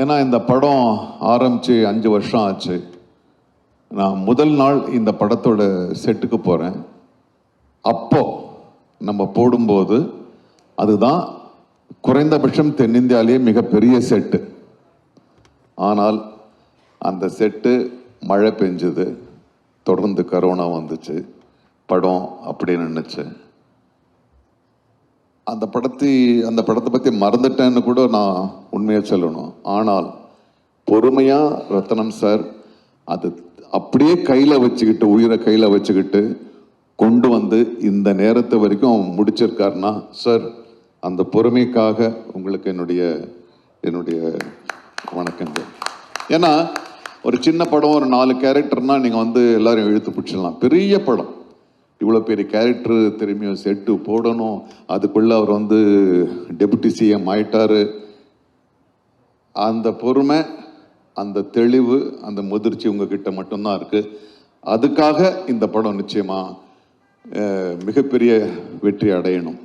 ஏன்னா இந்த படம் ஆரம்பித்து அஞ்சு வருஷம் ஆச்சு. நான் முதல் நாள் இந்த படத்தோட செட்டுக்கு போகிறேன் அப்போ நம்ம போடும்போது அதுதான் குறைந்தபட்சம் தென்னிந்தியாவிலேயே மிகப்பெரிய செட்டு. ஆனால் அந்த செட்டு மழை பெஞ்சுது. தொடர்ந்து கரோனா வந்துச்சு. படம் அப்படின்னு நின்றுச்சு அந்த படத்தை அந்த படத்தை பற்றி மறந்துட்டேன்னு கூட நான் உண்மையாக சொல்லணும். ஆனால் பொறுமையாக ரத்னம் சார் அது அப்படியே கையில் வச்சுக்கிட்டு உயிரை கையில் வச்சுக்கிட்டு கொண்டு வந்து இந்த நேரத்தை வரைக்கும் முடிச்சிருக்காருன்னா சார் அந்த பொறுமைக்காக உங்களுக்கு என்னுடைய என்னுடைய வணக்கங்கள் ஏன்னா ஒரு சின்ன படம் ஒரு நாலு கேரக்டர்னால் நீங்கள் வந்து எல்லாரும் இழுத்து பிடிச்சிடலாம். பெரிய படம். இவ்வளோ பெரிய கேரக்டர் திரும்பியும் செட்டு போடணும். அதுக்குள்ளே அவர் வந்து டெபுட்டி சிஎம் ஆயிட்டாரு. அந்த பொறுமை அந்த தெளிவு அந்த முதிர்ச்சி உங்ககிட்ட மட்டும்தான் இருக்குது அதுக்காக இந்த படம் நிச்சயமாக மிகப்பெரிய வெற்றி அடையணும்.